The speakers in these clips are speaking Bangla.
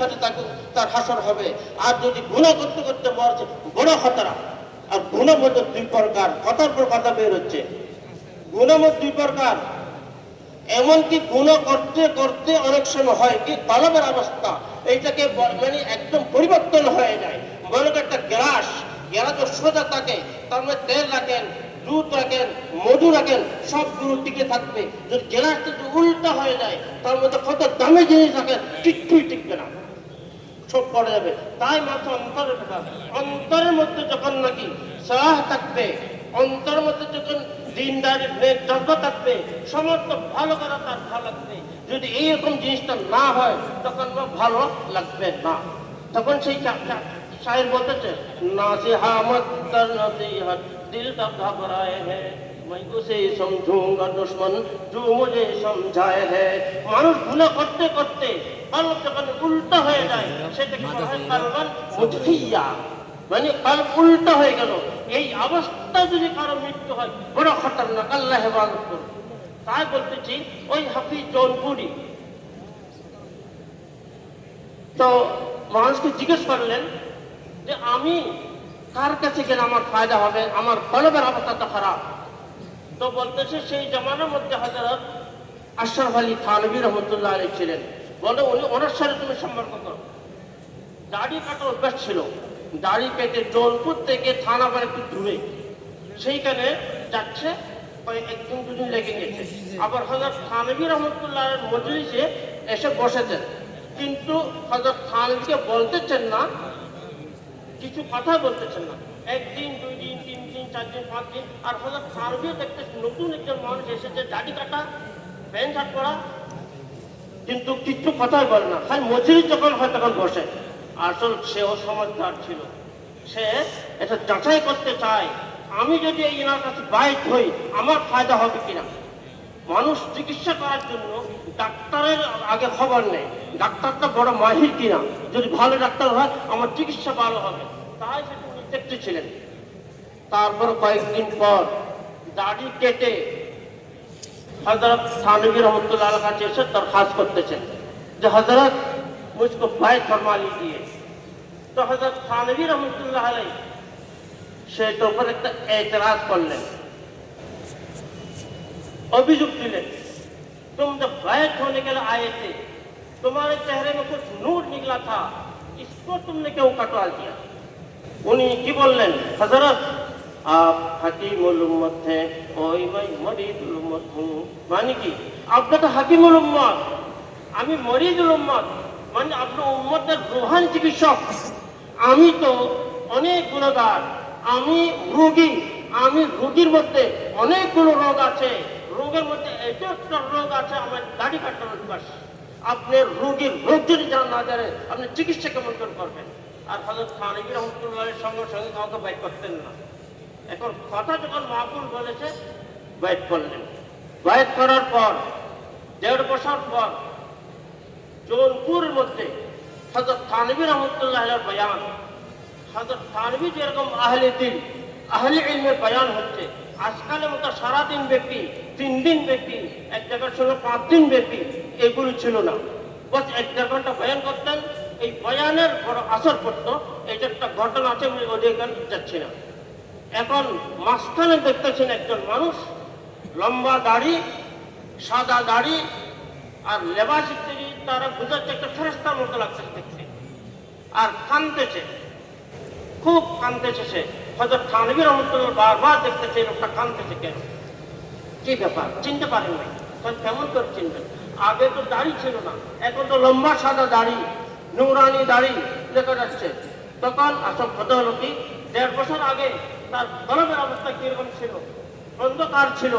সাথে তাকে তার হাসর হবে। আর যদি গুণা করতে করতে মরছে বড় খতরা। আর গুণের মধ্যে দুই প্রকার, কথার পর কথা বের হচ্ছে। গুণের মধ্যে দুই প্রকার। এমনকি গুণ করতে করতে অনেক সময় হয় কি, কলমের অবস্থা। এইটাকে মানে একদম পরিবর্তন হয়ে যায়। মনে একটা গ্লাস গ্লাস তো সোজা থাকে। তার মধ্যে তেল রাখেন, দুধ রাখেন, মধু রাখেন সবগুলো টিকে থাকবে। যদি গ্লাসটা উল্টা হয়ে যায়, তার মধ্যে কত দামি জিনিস রাখেন কিচ্ছুই টিকবে না। চোখ পড়ে যাবে। তাই মাত্র অন্তরে ঢোকা অন্তরের মধ্যে যখন নাকি সাহ থাকবে, অন্তর মধ্যে যখন থাকবে, সমস্ত ভালো করা তার ভালো লাগবে। যদি এইরকম জিনিসটা না হয়, তখন ভালো লাগবে না। তখন সেই বলতেছে মানুষ গুনাহ করতে করতে কলব যখন উল্টো হয়ে যায় সেটাকে বলা কালবান মুজফিয়া মানে কলব উল্টো হয়ে গেল। এই অবস্থা যদি কারও মৃত্যু হয় বড় খতরনাক আল্লাহ হেফাজত করুন। তাই বলতেছি ওই হাফিজ জৌনপুরি তো মানুষকে জিজ্ঞেস করলেন যে আমি কার কাছে গেলে আমার ফায়দা হবে? আমার কলবের অবস্থা তো খারাপ। তো বলতেছে সেই জমানার মধ্যে হজরত আশরাফ আলী থানবী রহমতুল্লাহ আলী ছিলেন। বলে উনি ওনার সাথে তুমি সম্পর্ক করো। দাড়ি কাটার অভ্যাস ছিল। দাড়ি কেটে জৌনপুর থেকে থানা বার একটু দূরে সেইখানে যাচ্ছে একদিন দুদিন লেগে গেছে। আবার হজরত থানবী রহমতুল্লাহ মজলিসে এসে বসেছেন। কিন্তু হজরত থানবীকে বলতেছেন না, কিছু কথা বলতেছেন না। একদিন দুই দিন তিন দিন চার দিন পাঁচ দিন আর হঠাৎ সার্ভে দেখতে নতুন একজন মানুষ এসেছে, দাড়ি কাটা, প্যান্ট শার্ট পরা কিন্তু কিচ্ছু কথাই বলে না। খালি মজুরি যখন হয় তখন বসে। আসল সেও সমঝদার ছিল। সে এটা যাচাই করতে চায়, আমি যদি এই এনার কাছে বাইক হই, আমার ফায়দা হবে কিনা? মানুষ চিকিৎসা করার জন্য ডাক্তারের আগে খবর নেই ডাক্তারটা বড় মাহির কিনা? যদি ভালো ডাক্তার হয়, আমার চিকিৎসা ভালো হবে। তাই সেটা উনি দেখতে ছিলেন। তারপর কয়েকদিন পর দাড়ি কেটে হজরত থানবী রহমতুল্লাহ কাছে এসে দরখাস্ত করতেছেন যে হজরত মুঝকো বাইত ফরমা লিজিয়ে তো হজরত থানবী রহমতুল্লাহ আলাই সেটার উপর একটা এতরাজ করলেন। অভিযোগ দিলেন तुम जब बैत होने के लिए आए थे तुम्हारे चेहरे में कुछ नूर निकला था इसको तुमने क्यों कटवा दिया उन्हीं की बोल रहे हजरत আপ ভাই মানে কি? আমি মানে চিকিৎসক। আমি তো অনেক গুণগার। আমি রোগী। আমি রোগীর মধ্যে অনেকগুলো রোগ আছে। রোগের মধ্যে এটা একটা রোগ আছে আমার দাড়ি কাটার অভ্যাস। আপনার রোগীর রোগ যদি জানা না জানে, আপনি চিকিৎসা কেমন করে করবেন? আর হজরত খানিবি রহমতুল্লাহের সঙ্গে সঙ্গে কাউকে বাইক করতেন না। এখন কথা যখন মাহফুল বলেছে বাইক করলেন। বাইক করার পর, দেড় বছর পর জৌনপুরের মধ্যে হজরত থানবী রহমতুল্লাহ বয়ান হজরত থানবী যেরকম আহলে দিন, আহলে ইলমের বয়ান হচ্ছে, আজকালের মতো সারাদিন ব্যক্তি, তিন দিন ব্যক্তি, এক জায়গার সঙ্গে পাঁচ দিন ব্যক্তি, এগুলো ছিল না। বস এক দেড় বয়ান করতেন, এই বয়ানের বড় আসর পড়তো এটা একটা ঘটনা আছে, আমি ওদিকে যাচ্ছি না। এখন মাঝখানে দেখতেছেন একজন মানুষ, লম্বা দাড়ি, সাদা দাড়ি, আর লেবাস ইত্যাদি তারা বোঝাচ্ছে একটা ফেরস্তার মতো লাগছে দেখতে। আর কানতেছে খুব কানতেছে সে। হয়তো থানবী রহমতুল্লাহ বারবার দেখতেছে লোকটা কানতেছে কেন? কি ব্যাপার? চিনতে পারেন নাই? তখন কেমন করে চিনবেন? আগে তো দাড়ি ছিল না, এখন তো লম্বা সাদা দাড়ি, নুরানি দাড়ি দেখা যাচ্ছে। তখন আসল কথা হলো কি, দেড় বছর আগে তার অবস্থা ছিল? অন্ধকার ছিল।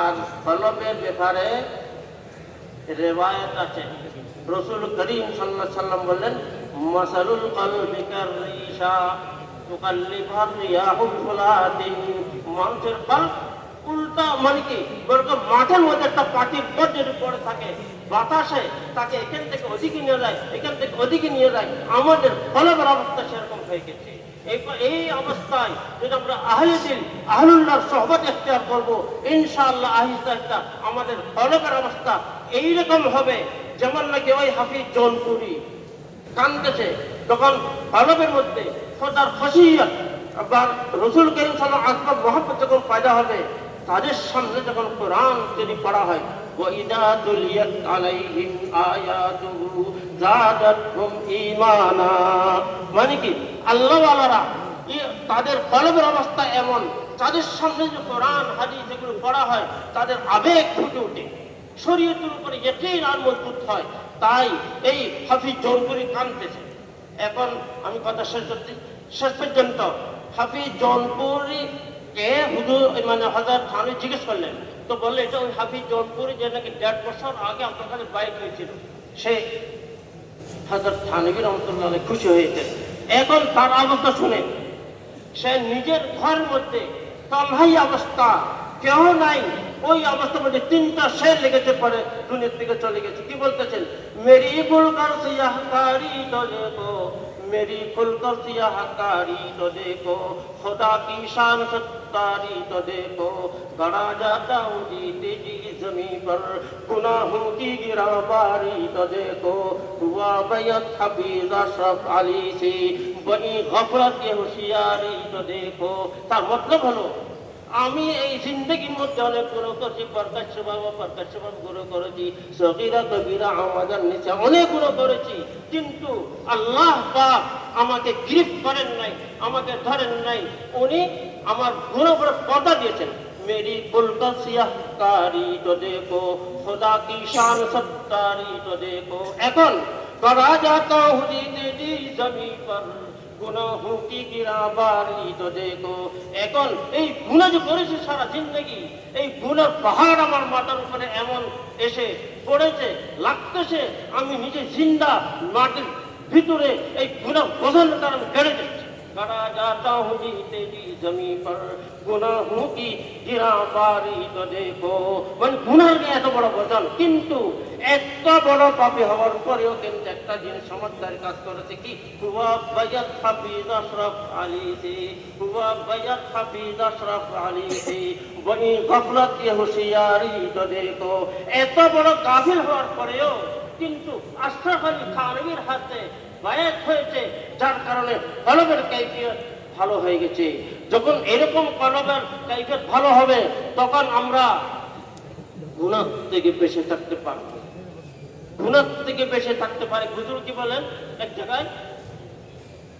আর ব্যাপারে রেওয়ায়ত আছে। রসুল করিম সাল্লাহ সাল্লাম বললেন, মাসালুল কলবি কারিশা তুকাল্লিভার মানুষের উল্টা মানে কি? মাঠের মধ্যে একটা পাটির বোধ যদি পড়ে থাকে, বাতাসে তাকে এখান থেকে ওদিকে নিয়ে যায়, এখান থেকে ওদিকে নিয়ে যায়, আমাদের কলবের অবস্থা সেরকম হয়ে গেছে। এই অবস্থায় যদি আমরা আহলে দিল আহলুল্লাহর সহবত এখতিয়ার করব, ইনশাআল্লাহ আহিস্তা আহিস্তা আমাদের অবস্থা এইরকম হবে। যেমন নাকি ওই হাফিজ জৌনপুরি কানতেছে, তখন কলবের মধ্যে খোদার খসিয়ত বা রসুল করিম সাল্লাম আসবাব মোহাম্মদ যখন পয়দা হবে, তাদের সামনে যখন কোরআন যদি পড়া হয় وَإِذَا تُلِيَتْ عَلَيْهِمْ آيَاتُهُ زَادَتْهُمْ إِيمَانًا মানে কি আল্লাহ আল্লাহরা তাদের কলবের অবস্থা এমন তাদের সামনে যে কোরআন হাদিস যেগুলো পড়া হয় তাদের আবেগ ফুটে ওঠে শরীয়তের উপরে এটাই আর মজবুত হয় তাই এই হাফিজ জৌনপুরি কানতেছে এখন আমি কথা শেষ করছি শেষ পর্যন্ত হাফিজ জৌনপুরি মানে এখন তার অবস্থা শুনে সে নিজের ঘর মধ্যে তল্লাই অবস্থা কেউ নাই। ওই অবস্থা মধ্যে তিনটা সে লেগেছে পরে দুনিয়ার দিকে চলে গেছে। কি বলতেছেন? মেরি গুলকার সিয়াহকারি দলে গো মেরি ফুলকার সিয়াহকারি দলে গো খোদা কি শান तारी तो देखो गड़ा जाता उसी तेजी जमी पर गुनाहों की गिरा बारी तो देखो हुआ बैत हफीज अशरफ अली से बनी गफरत के होशियारी तो देखो ता मतलब हलो আমি এই জিন্দগির মধ্যে অনেক গুরু করছি, প্রকাশ্য বাবা প্রকাশ্য গুরু করেছি সকিরা কবিরা আমাদের নিচে অনেক গুরু করেছি, কিন্তু আল্লাহ আমাকে গ্রিফ করেন নাই, আমাকে ধরেন নাই, উনি আমার গুরু করে কথা দিয়েছেন। मेरी কুলকাসিয়াহকারি তো দেখো, খোদা কি শান সত্তারি তো দেখো। এখন করা যাতা হুজি দিদি জমি পর। কি তো দেখো। এখন এই গুণা যে সারা এই পাহাড় আমার মাথার উপরে এমন এসে পড়েছে, লাগতেছে, আমি নিজে জিন্দা মাটির ভিতরে এই গুণা বোঝানোর কারণে বেড়ে যাচ্ছে करा जाता हूँ जीते जी जमी पर गुनाहों की गिराबारी तो देखो মানে গুনার এত বড় বোঝান কিন্তু এত বড় পাপি হওয়ার পরেও কিন্তু একটা জিনিস সমঝদারি কাজ করেছে কি হুয়া বাইয়াত হাফিজ আশরাফ আলী সে হুয়া বাইয়াত হাফিজ আশরাফ আলী সে বনি গফলত কি হুঁশিয়ারি তো দেখো এত বড় গাফিল হওয়ার পরেও কিন্তু আশরাফ আলী থানবীর হাতে বায়াত হয়েছে, যার কারণে কলমের কাইফিয়ত ভালো হয়ে গেছে। যখন এরকম কলমের কাইফিয়ত ভালো হবে, তখন আমরা গুণার থেকে বেঁচে থাকতে পারব। গুণার থেকে বেঁচে থাকতে পারে। গুজুর কি বলেন? এক জায়গায়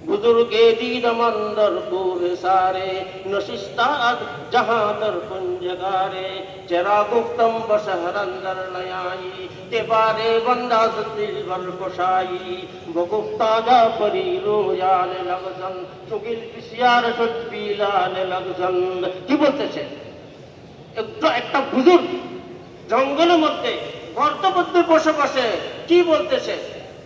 बुजुर्गे दीद मंदर पूर सारे नशिस्ताद जहां दर कुंजगारे चरा गुफ्तम बशहर अंदर नयाई ते बारे बंदा दिल बर कोशाई बगुफ्ता जा परी रोयाल लगजन चुगिल बिसियार सत्पीलाल लगजन কি বলতেছে একটু একটা বুজুর্গ জঙ্গলের মধ্যে গর্তের মধ্যে বসে বসে কি বলতেছে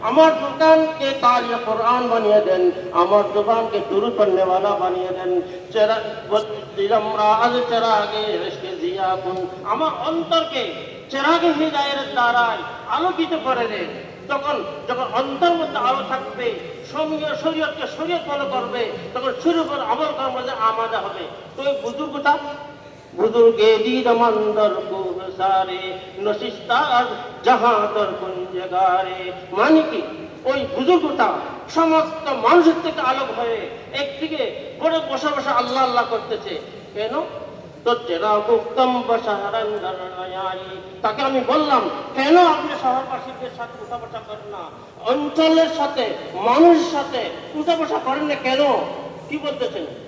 আমার জবানকে তালিয়া কোরআন বানিয়ে দেন, আমার জবানকে দুরু পড়নে वाला বানিয়ে দেন। চেরা দিলমরা আগ চরাগে ইশক জিয়াকুন আমার অন্তরকে চেরাগে হৃদয়ের দ্বারায় আলোকিত করে দেন তখন যখন অন্তর মধ্যে আলো থাকবে সমীয় শরীয়তকে শরীয়ত ফলো করবে, তখন শুরু করে আমল করার মধ্যে আমাদা হবে। তো ওই বুজুর্গটা দিদ মন্দর কো সারে নশিস্তার জাহাদর কুঞ্জগারে মানে কি? ওই বুজুর্গটা সমস্ত মানুষের থেকে আলোক হয়ে একদিকে পরে বসে বসে আল্লাহ আল্লাহ করতেছে। কেন? তাকে আমি বললাম, কেন আপনি শহরবাসীদের সাথে উঠা বসা করেন না? অঞ্চলের সাথে, মানুষের সাথে উঠা বসা করেন না কেন? কি বলতেছেন?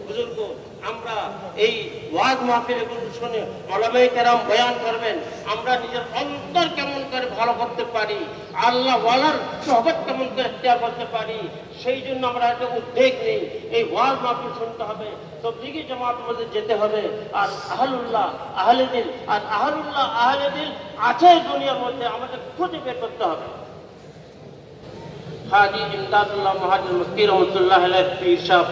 বুজুর্গ, আমরা এই ওয়াজ মাহফিলে শুনে মলামাই কেরাম বয়ান করবেন, আমরা নিজের অন্তর কেমন করে ভালো করতে পারি, আল্লাহ ওয়ালার সহবত কেমন করে ইখতিয়ার করতে পারি, সেই জন্য আমরা একটা উদ্বেগ নেই, এই ওয়াজ মাহফিল শুনতে হবে, তবলিগি জামাত মধ্যে যেতে হবে, আর আহলুল্লাহ আহলে দিল আর আহলুল্লাহ আহলে দিল আছে দুনিয়ার মধ্যে, আমাদের খুঁজে বের করতে হবে। হাজি ইমদাদুল্লাহ মহাজির মুফতি রহমতুল্লাহ পীর সাহেব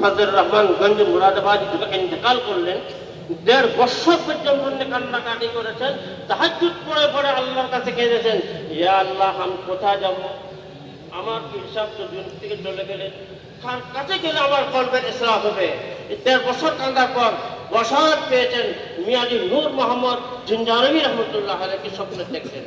ফজর রহমান গঞ্জ মুরাদাবাদ থেকে ইন্তেকাল করলেন। দেড় বছর পর্যন্ত কান্নাকাটি করেছেন। তাহাজুদ পড়ে পড়ে আল্লাহর কাছে কেঁদেছেন ইয়া আল্লাহ, আমি কোথায় যাব? আমার হিসাব তো দুনিয়া থেকে চলে গেলেন। কার কাছে গেলে আমার কলবের ইসলাম হবে? দেড় বছর কান্দার পর বছর পেয়েছেন মিয়াজি নূর মোহাম্মদ জিনজানবী রহমতুল্লাহ আলাইকে স্বপ্নে দেখলেন।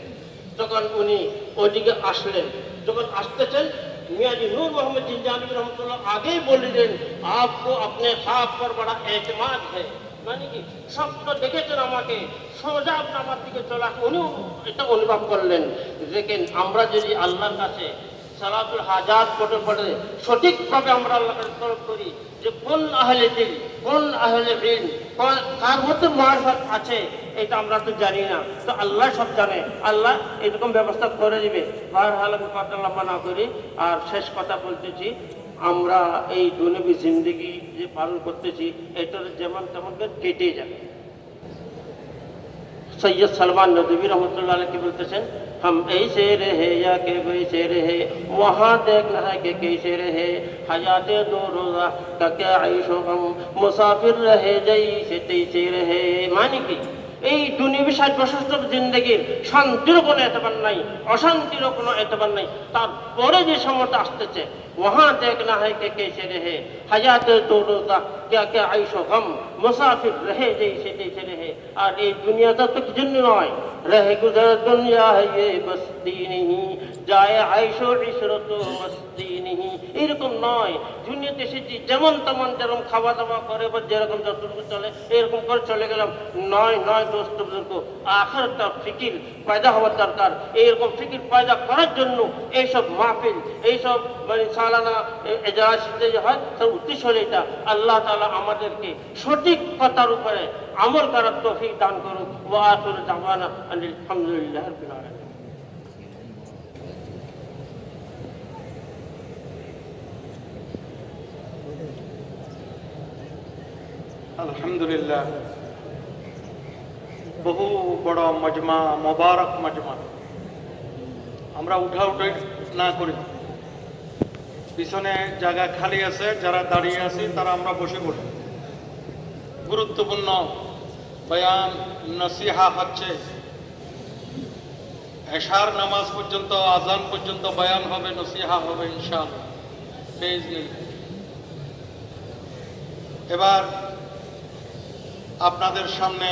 তখন উনি ওইদিকে আসলেন। যখন আসতেছেন मियाँ जी नूर मोहम्मद जिंजानी रहमतुल्लाह आगे बोल रहे आपको अपने खाब पर बड़ा एतमाद है মানে কি স্বপ্ন দেখেছেন আমাকে সোজা আপনি আমার দিকে চলা উনিও এটা অনুভব করলেন দেখেন আমরা যদি আল্লাহর কাছে সালাতুল হাজাত পড়ে পড়ে সঠিকভাবে আমরা আল্লাহর কাছে তলব করি যে কোন আহলে দিন, কোন আহলে দিন কার মধ্যে মহারফত আছে, এটা আমরা তো জানি না। তো আল্লাহ সব জানে। আল্লাহ এরকম ব্যবস্থা করে দিবে। বাহার কথা লম্বা না করি, আর শেষ কথা বলতেছি, আমরা এই দুনবী জিন্দিগি যে পালন করতেছি, এটার যেমন তেমন কেটে যাবে। সৈয়দ সালমান নদী রহমতুল্লাহ কি বলতেছেন हम ऐसे रहे या के वैसे रहे वहाँ देखना है कि कैसे रहे हयात दो रोजा का क्या आयुषो हम मुसाफिर रहे जैसे तैसे रहे मानी কি এই দুনিয়াবি ষাট বছর জিন্দগির শান্তিরও কোনো এতবার নাই অশান্তিরও কোনো এতবার নাই পরে যে সময়টা আসতেছে ওহা দেখনা হয় কে কেসে রেহে হাজাতে দৌড়তা কে কে আইস গম, মুসাফির রেহে যেইসে তেইসে রেহে আর এই দুনিয়াটা তো কিছু নয় রেহে গুজর দুনিয়া হে বস্তি নেহি, যায় আইস ইসরত মস্তি নেহি। এরকম নয়, দুনিয়াতে এসেছি যেমন তেমন, যেরকম খাওয়া দাওয়া করে বা যেরকম যতটুকু চলে, এরকম করে চলে গেলাম। নয় নয় দোস্ত বুজুর্গ আখের তার ফিকির, পয়দা হওয়ার দরকার। এইরকম ফিকির পয়দা করার জন্য এইসব মা মাহফিল, এইসব মানে সালানা যে হয়, তার উদ্দেশ্য হলো এটা। আল্লাহ তাআলা আমাদেরকে সঠিক কথার উপরে আমল করার তৌফিক দান করুক। ওয়া আখিরু দাওয়ানা আলহামদুলিল্লাহ আলহামদুলিল্লাহ। বহু বড় মজমা, মোবারক মজমা। আমরা উঠা উঠে না করি। পিছনে জায়গা খালি আছে, যারা দাঁড়িয়ে আছি তারা আমরা বসে পড়ি। গুরুত্বপূর্ণ বয়ান, নসিহা হচ্ছে, এশার নামাজ পর্যন্ত, আজান পর্যন্ত বয়ান হবে, নসিহা হবে বেইজনিল্লাহ। এবার আপনাদের সামনে